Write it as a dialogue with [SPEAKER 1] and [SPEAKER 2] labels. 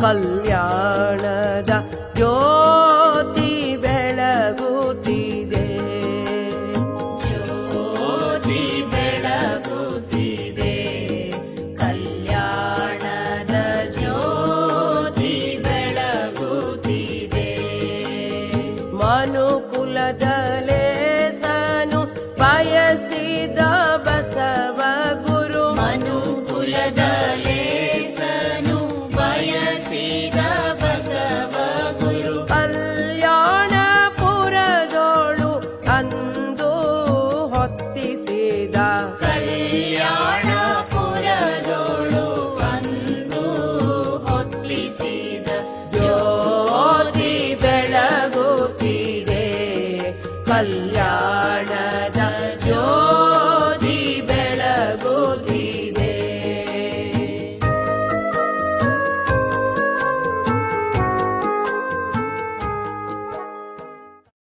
[SPEAKER 1] ಕಲ್ಯಾಣದ ಜ್ಯೋತಿ ಬೆಳಗುತ್ತಿದೆ.
[SPEAKER 2] ಜ್ಯೋತಿ ಬೆಳಗುತ್ತಿದೆ. ಕಲ್ಯಾಣದ ಜ್ಯೋತಿ ಬೆಳಗುತ್ತಿದೆ.
[SPEAKER 1] ಮನುಕುಲದಲೆ
[SPEAKER 2] ಕಲ್ಯಾಣಪುರದೋಳು ಅಂದು ಹೊತ್ತಿಸಿದ
[SPEAKER 1] ಜ್ಯೋತಿ ಬೆಳಗುತ್ತಿದೆ. ಕಲ್ಯಾಣ